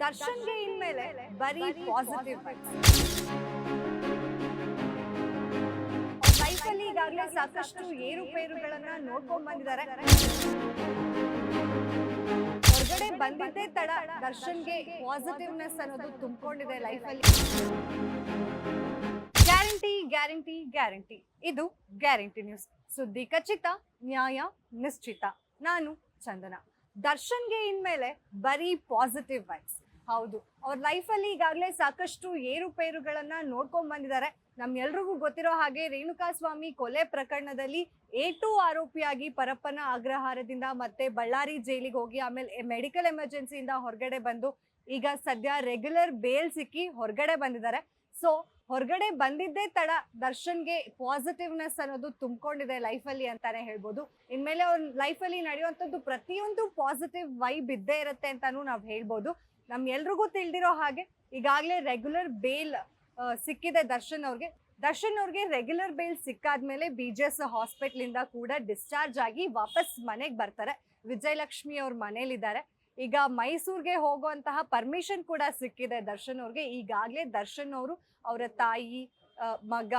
ದರ್ಶನ್ಗೆ ಇನ್ಮೇಲೆ ಬರೀ ಪಾಸಿಟಿವ್ ಲೈಫಲ್ಲಿ ಈಗಾಗಲೇ ಸಾಕಷ್ಟು ಏರುಪೇರುಗಳನ್ನ ನೋಡ್ಕೊಂಡ್ ಬಂದಿದ್ದಾರೆ. ಹೊರಗಡೆ ಬಂದಿದ್ದೇ ತಡ ದರ್ಶನ್ಗೆ ಪಾಸಿಟಿವ್ನೆಸ್ ಅನ್ನೋದು ತುಂಬಿಕೊಂಡಿದೆ ಲೈಫಲ್ಲಿ ಗ್ಯಾರಂಟಿ ಗ್ಯಾರಂಟಿ ಗ್ಯಾರಂಟಿ ಇದು ಗ್ಯಾರಂಟಿ ನ್ಯೂಸ್ ಸುದ್ದಿ ಖಚಿತ ನ್ಯಾಯ ನಿಶ್ಚಿತ. ನಾನು ಚಂದನ. ದರ್ಶನ್ಗೆ ಇನ್ಮೇಲೆ ಬರೀ ಪಾಸಿಟಿವ್ ವೈಬ್ಸ್ ಹೌದು. ಅವ್ರ ಲೈಫಲ್ಲಿ ಈಗಾಗಲೇ ಸಾಕಷ್ಟು ಏರುಪೇರುಗಳನ್ನ ನೋಡ್ಕೊಂಡ್ ಬಂದಿದ್ದಾರೆ ನಮ್ಗೆಲ್ರಿಗೂ ಗೊತ್ತಿರೋ ಹಾಗೆ ರೇಣುಕಾ ಸ್ವಾಮಿ ಕೊಲೆ ಪ್ರಕರಣದಲ್ಲಿ ಎ ಟು ಆರೋಪಿಯಾಗಿ ಪರಪ್ಪನ ಅಗ್ರಹಾರದಿಂದ ಮತ್ತೆ ಬಳ್ಳಾರಿ ಜೈಲಿಗೆ ಹೋಗಿ ಆಮೇಲೆ ಮೆಡಿಕಲ್ ಎಮರ್ಜೆನ್ಸಿಯಿಂದ ಹೊರಗಡೆ ಬಂದು ಈಗ ಸದ್ಯ ರೆಗ್ಯುಲರ್ ಬೇಲ್ ಸಿಕ್ಕಿ ಹೊರಗಡೆ ಬಂದಿದ್ದಾರೆ ಸೊ ಹೊರಗಡೆ ಬಂದಿದ್ದೇ ತಡ ದರ್ಶನ್ಗೆ ಪಾಸಿಟಿವ್ನೆಸ್ ಅನ್ನೋದು ತುಂಬಿಕೊಂಡಿದೆ ಲೈಫಲ್ಲಿ ಅಂತಾನೆ ಹೇಳ್ಬೋದು. ಇನ್ಮೇಲೆ ಅವ್ರ ಲೈಫಲ್ಲಿ ನಡೆಯುವಂಥದ್ದು ಪ್ರತಿಯೊಂದು ಪಾಸಿಟಿವ್ ವೈಬ್ ಇದ್ದೇ ಇರುತ್ತೆ ಅಂತಾನೂ ನಾವು ಹೇಳ್ಬೋದು. ನಮ್ ಎಲ್ರಿಗೂ ತಿಳಿದಿರೋ ಹಾಗೆ ಈಗಾಗಲೇ ರೆಗ್ಯುಲರ್ ಬೇಲ್ ಸಿಕ್ಕಿದೆ ದರ್ಶನ್ ಅವ್ರಿಗೆ. ದರ್ಶನ್ ಅವ್ರಿಗೆ ರೆಗ್ಯುಲರ್ ಬೇಲ್ ಸಿಕ್ಕಾದ್ಮೇಲೆ ಬಿ ಜಿ ಎಸ್ ಹಾಸ್ಪಿಟ್ಲಿಂದ ಕೂಡ ಡಿಸ್ಚಾರ್ಜ್ ಆಗಿ ವಾಪಸ್ ಮನೆಗೆ ಬರ್ತಾರೆ. ವಿಜಯಲಕ್ಷ್ಮಿ ಅವ್ರ ಮನೇಲಿದ್ದಾರೆ. ಈಗ ಮೈಸೂರಿಗೆ ಹೋಗುವಂತಹ ಪರ್ಮಿಷನ್ ಕೂಡ ಸಿಕ್ಕಿದೆ ದರ್ಶನ್ ಅವ್ರಿಗೆ. ಈಗಾಗಲೇ ದರ್ಶನ್ ಅವರು ಅವರ ತಾಯಿ ಮಗ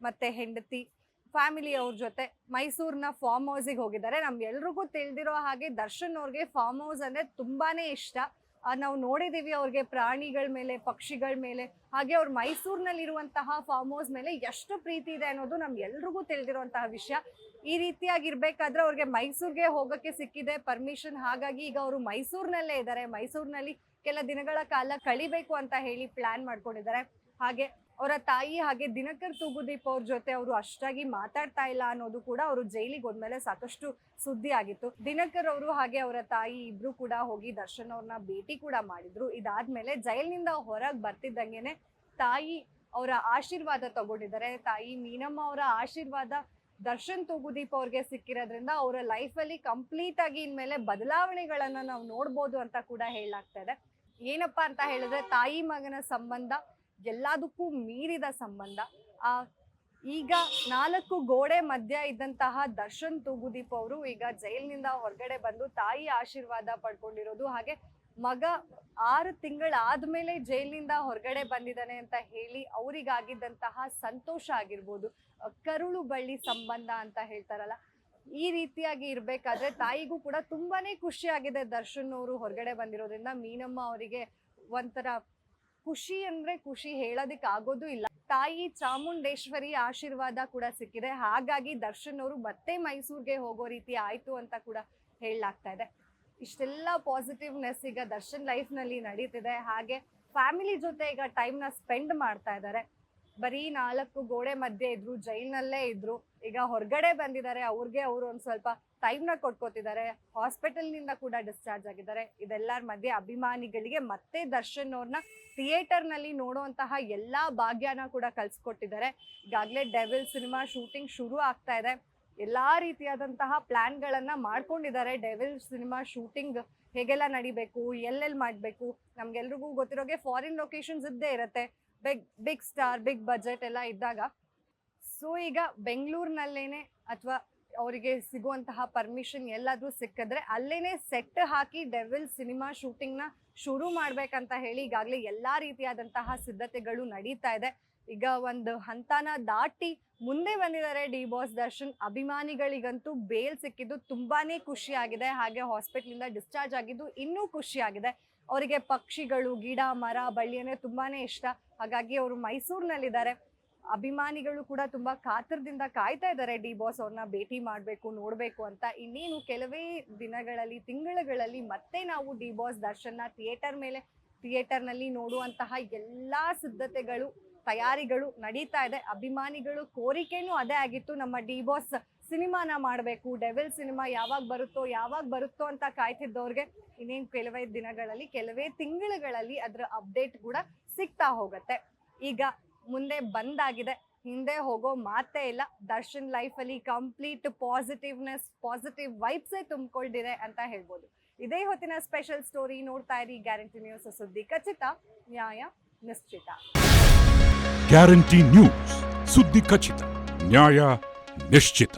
ಮತ್ತೆ ಹೆಂಡತಿ ಫ್ಯಾಮಿಲಿ ಅವ್ರ ಜೊತೆ ಮೈಸೂರಿನ ಫಾರ್ಮ್ ಹೌಸಿಗೆ ಹೋಗಿದ್ದಾರೆ. ನಮ್ಗೆಲ್ರಿಗೂ ತಿಳಿದಿರೋ ಹಾಗೆ ದರ್ಶನ್ ಅವ್ರಿಗೆ ಫಾರ್ಮ್ ಹೌಸ್ ಅಂದ್ರೆ ತುಂಬಾನೇ ಇಷ್ಟ. ನಾವು ನೋಡಿದೀವಿ ಅವ್ರಿಗೆ ಪ್ರಾಣಿಗಳ ಮೇಲೆ, ಪಕ್ಷಿಗಳ ಮೇಲೆ, ಹಾಗೆ ಅವ್ರು ಮೈಸೂರಿನಲ್ಲಿರುವಂತಹ ಫಾರ್ಮ್ ಹೌಸ್ ಮೇಲೆ ಎಷ್ಟು ಪ್ರೀತಿ ಇದೆ ಅನ್ನೋದು ನಮ್ಗೆಲ್ರಿಗೂ ತಿಳಿದಿರುವಂತಹ ವಿಷಯ. ಈ ರೀತಿಯಾಗಿರ್ಬೇಕಾದ್ರೆ ಅವ್ರಿಗೆ ಮೈಸೂರಿಗೆ ಹೋಗಕ್ಕೆ ಸಿಕ್ಕಿದೆ ಪರ್ಮಿಷನ್ ಹಾಗಾಗಿ ಈಗ ಅವರು ಮೈಸೂರಿನಲ್ಲೇ ಇದ್ದಾರೆ. ಮೈಸೂರಿನಲ್ಲಿ ಕೆಲ ದಿನಗಳ ಕಾಲ ಕಳಿಬೇಕು ಅಂತ ಹೇಳಿ ಪ್ಲಾನ್ ಮಾಡ್ಕೊಂಡಿದ್ದಾರೆ. ಹಾಗೆ ಅವರ ತಾಯಿ ಹಾಗೆ ದಿನಕರ್ ತೂಗುದೀಪ್ ಅವ್ರ ಜೊತೆ ಅವರು ಅಷ್ಟಾಗಿ ಮಾತಾಡ್ತಾ ಇಲ್ಲ ಅನ್ನೋದು ಕೂಡ ಅವರು ಜೈಲಿಗೆ ಹೋದ್ಮೇಲೆ ಸಾಕಷ್ಟು ಸುದ್ದಿ ಆಗಿತ್ತು. ದಿನಕರ್ ಅವರು ಹಾಗೆ ಅವರ ತಾಯಿ ಇಬ್ರು ಕೂಡ ಹೋಗಿ ದರ್ಶನ್ ಅವ್ರನ್ನ ಭೇಟಿ ಕೂಡ ಮಾಡಿದ್ರು. ಇದಾದ್ಮೇಲೆ ಜೈಲಿನಿಂದ ಹೊರಗೆ ಬರ್ತಿದ್ದಂಗೆನೆ ತಾಯಿ ಅವರ ಆಶೀರ್ವಾದ ತಗೊಂಡಿದ್ದಾರೆ. ತಾಯಿ ಮೀನಮ್ಮ ಅವರ ಆಶೀರ್ವಾದ ದರ್ಶನ್ ತೂಗುದೀಪ್ ಅವ್ರಿಗೆ ಸಿಕ್ಕಿರೋದ್ರಿಂದ ಅವರ ಲೈಫಲ್ಲಿ ಕಂಪ್ಲೀಟ್ ಆಗಿ ಇನ್ಮೇಲೆ ಬದಲಾವಣೆಗಳನ್ನ ನಾವು ನೋಡ್ಬೋದು ಅಂತ ಕೂಡ ಹೇಳಲಾಗ್ತಾ ಇದೆ. ಏನಪ್ಪಾ ಅಂತ ಹೇಳಿದ್ರೆ ತಾಯಿ ಮಗನ ಸಂಬಂಧ ಎಲ್ಲದಕ್ಕೂ ಮೀರಿದ ಸಂಬಂಧ. ಆ, ಈಗ ನಾಲ್ಕು ಗೋಡೆ ಮಧ್ಯ ಇದ್ದಂತಹ ದರ್ಶನ್ ತೂಗುದೀಪ್ ಅವರು ಈಗ ಜೈಲಿನಿಂದ ಹೊರಗಡೆ ಬಂದು ತಾಯಿ ಆಶೀರ್ವಾದ ಪಡ್ಕೊಂಡಿರೋದು. ಹಾಗೆ ಮಗ ಆರು ತಿಂಗಳಾದ್ಮೇಲೆ ಜೈಲಿನಿಂದ ಹೊರಗಡೆ ಬಂದಿದ್ದಾನೆ ಅಂತ ಹೇಳಿ ಅವರಿಗಾಗಿದ್ದಂತಹ ಸಂತೋಷ ಆಗಿರ್ಬೋದು. ಕರುಳು ಬಳ್ಳಿ ಸಂಬಂಧ ಅಂತ ಹೇಳ್ತಾರಲ್ಲ, ಈ ರೀತಿಯಾಗಿ ಇರಬೇಕಾದ್ರೆ ತಾಯಿಗೂ ಕೂಡ ತುಂಬಾನೇ ಖುಷಿ ಆಗಿದೆ ದರ್ಶನ್ ಅವರು ಹೊರಗಡೆ ಬಂದಿರೋದ್ರಿಂದ. ಮೀನಮ್ಮ ಅವರಿಗೆ ಒಂಥರ ಖುಷಿ ಅಂದ್ರೆ ಖುಷಿ ಹೇಳೋದಕ್ಕೆ ಆಗೋದು ಇಲ್ಲ. ತಾಯಿ ಚಾಮುಂಡೇಶ್ವರಿ ಆಶೀರ್ವಾದ ಕೂಡ ಸಿಕ್ಕಿದೆ. ಹಾಗಾಗಿ ದರ್ಶನ್ ಅವರು ಮತ್ತೆ ಮೈಸೂರಿಗೆ ಹೋಗೋ ರೀತಿ ಆಯ್ತು ಅಂತ ಕೂಡ ಹೇಳಲಾಗ್ತಾ ಇದೆ. ಇಷ್ಟೆಲ್ಲ ಪಾಸಿಟಿವ್ನೆಸ್ ಈಗ ದರ್ಶನ್ ಲೈಫ್ನಲ್ಲಿ ನಡೀತಿದೆ. ಹಾಗೆ ಫ್ಯಾಮಿಲಿ ಜೊತೆ ಈಗ ಟೈಮ್ನ ಸ್ಪೆಂಡ್ ಮಾಡ್ತಾ ಇದ್ದಾರೆ. ಬರೀ ನಾಲ್ಕು ಗೋಡೆ ಮಧ್ಯೆ ಇದ್ರು ಜೈಲ್ನಲ್ಲೇ ಇದ್ರು. ಈಗ ಹೊರಗಡೆ ಬಂದಿದ್ದಾರೆ. ಅವ್ರಿಗೆ ಅವರು ಒಂದು ಸ್ವಲ್ಪ ಟೈಮ್ನ ಕೊಟ್ಕೋತಿದ್ದಾರೆ ಹಾಸ್ಪಿಟಲ್ನಿಂದ ಕೂಡ ಡಿಸ್ಚಾರ್ಜ್ ಆಗಿದ್ದಾರೆ. ಇದೆಲ್ಲರ ಮಧ್ಯೆ ಅಭಿಮಾನಿಗಳಿಗೆ ಮತ್ತೆ ದರ್ಶನ್ ಅವ್ರನ್ನ ಥಿಯೇಟರ್ನಲ್ಲಿ ನೋಡುವಂತಹ ಎಲ್ಲಾ ಭಾಗ್ಯನ ಕೂಡ ಕಲ್ಸ್ಕೊಟ್ಟಿದ್ದಾರೆ ಈಗಾಗಲೇ ಡೆವಿಲ್ ಸಿನಿಮಾ ಶೂಟಿಂಗ್ ಶುರು ಆಗ್ತಾ ಇದೆ. ಎಲ್ಲ ರೀತಿಯಾದಂತಹ ಪ್ಲಾನ್ ಗಳನ್ನ ಮಾಡ್ಕೊಂಡಿದ್ದಾರೆ. ಡೆವಿಲ್ ಸಿನಿಮಾ ಶೂಟಿಂಗ್ ಹೇಗೆಲ್ಲ ನಡಿಬೇಕು ಎಲ್ಲೆಲ್ಲಿ ಮಾಡಬೇಕು? ನಮ್ಗೆಲ್ರಿಗೂ ಗೊತ್ತಿರೋಗೆ ಫಾರಿನ್ ಲೊಕೇಶನ್ಸ್ ಇದ್ದೇ ಇರುತ್ತೆ. Big big star big budget ಎಲ್ಲ ಇದ್ದಾಗ. ಸೊ ಈಗ ಬೆಂಗಳೂರಿನಲ್ಲೇನೆ ಅಥವಾ ಅವರಿಗೆ ಸಿಗುವಂತಹ ಪರ್ಮಿಷನ್ ಎಲ್ಲಾದರೂ ಸಿಕ್ಕಿದ್ರೆ ಅಲ್ಲೇ ಸೆಟ್ ಹಾಕಿ ಡೆವಿಲ್ ಸಿನಿಮಾ ಶೂಟಿಂಗ್ನ ಶುರು ಮಾಡಬೇಕಂತ ಹೇಳಿ ಈಗಾಗಲೇ ಎಲ್ಲಾ ರೀತಿಯಾದಂತಹ ಸಿದ್ಧತೆಗಳು ನಡೀತಾ ಇದೆ. ಈಗ ಒಂದು ಹಂತನ ದಾಟಿ ಮುಂದೆ ಬಂದಿದ್ದಾರೆ ಡಿ ಬಾಸ್ ದರ್ಶನ್. ಅಭಿಮಾನಿಗಳಿಗಂತೂ ಬೇಲ್ ಸಿಕ್ಕಿದ್ದು ತುಂಬಾನೇ ಖುಷಿಯಾಗಿದೆ. ಹಾಗೆ ಹಾಸ್ಪಿಟ್ಲಿಂದ ಡಿಸ್ಚಾರ್ಜ್ ಆಗಿದ್ದು ಇನ್ನೂ ಖುಷಿಯಾಗಿದೆ. ಅವರಿಗೆ ಪಕ್ಷಿಗಳು, ಗಿಡ, ಮರ ಬಳ್ಳಿ ಅಂದರೆ ತುಂಬಾನೇ ಇಷ್ಟ. ಹಾಗಾಗಿ ಅವರು ಮೈಸೂರಿನಲ್ಲಿದ್ದಾರೆ. ಅಭಿಮಾನಿಗಳು ಕೂಡ ತುಂಬಾ ಕಾತರದಿಂದ ಕಾಯ್ತಾ ಇದ್ದಾರೆ. ಡಿ ಬಾಸ್ ಅವ್ರನ್ನ ಭೇಟಿ ಮಾಡಬೇಕು, ನೋಡಬೇಕು ಅಂತ. ಇನ್ನೇನು ಕೆಲವೇ ದಿನಗಳಲ್ಲಿ, ತಿಂಗಳುಗಳಲ್ಲಿ ಮತ್ತೆ ನಾವು ಡಿ ಬಾಸ್ ದರ್ಶನ ಥಿಯೇಟರ್ ಮೇಲೆ, ಥಿಯೇಟರ್ನಲ್ಲಿ ನೋಡುವಂತಹ ಎಲ್ಲಾ ಸಿದ್ಧತೆಗಳು, ತಯಾರಿಗಳು ನಡೀತಾ ಇದೆ. ಅಭಿಮಾನಿಗಳು ಕೋರಿಕೆನೂ ಅದೇ ಆಗಿತ್ತು. ನಮ್ಮ ಡಿ ಬಾಸ್ ಸಿನಿಮಾನ ಮಾಡಬೇಕು, ಡೆವಿಲ್ ಸಿನಿಮಾ ಯಾವಾಗ ಬರುತ್ತೋ ಯಾವಾಗ ಬರುತ್ತೋ ಅಂತ ಕಾಯ್ತಿದ್ದವ್ರಿಗೆ ಇನ್ನೇನು ಕೆಲವೇ ದಿನಗಳಲ್ಲಿ, ಕೆಲವೇ ತಿಂಗಳುಗಳಲ್ಲಿ ಅದರ ಅಪ್ಡೇಟ್ ಕೂಡ ಸಿಗ್ತಾ ಹೋಗುತ್ತೆ. ಈಗ ಮುಂದೆ ಬಂದಾಗಿದೆ. ಹಿಂದೆ ಹೋಗೋ ಮಾತೇ ಇಲ್ಲ. ದರ್ಶನ್ ಲೈಫಲ್ಲಿ ಕಂಪ್ಲೀಟ್ ಪಾಸಿಟಿವ್ನೆಸ್ ಪಾಸಿಟಿವ್ ವೈಬ್ಸೇ ತುಂಬಿಕೊಂಡಿದೆ ಅಂತ ಹೇಳ್ಬೋದು. ಇದೇ ಹೊತ್ತಿನ ಸ್ಪೆಷಲ್ ಸ್ಟೋರಿ ನೋಡ್ತಾ ಇರಿ. ಗ್ಯಾರಂಟಿ ನ್ಯೂಸ್ ಸುದ್ದಿ ಖಚಿತ, ನ್ಯಾಯ ನಿಶ್ಚಿತ. ಗ್ಯಾರಂಟಿ ನ್ಯೂಸ್ ಸುದ್ದಿ ಖಚಿತ, ನ್ಯಾಯ ನಿಶ್ಚಿತ.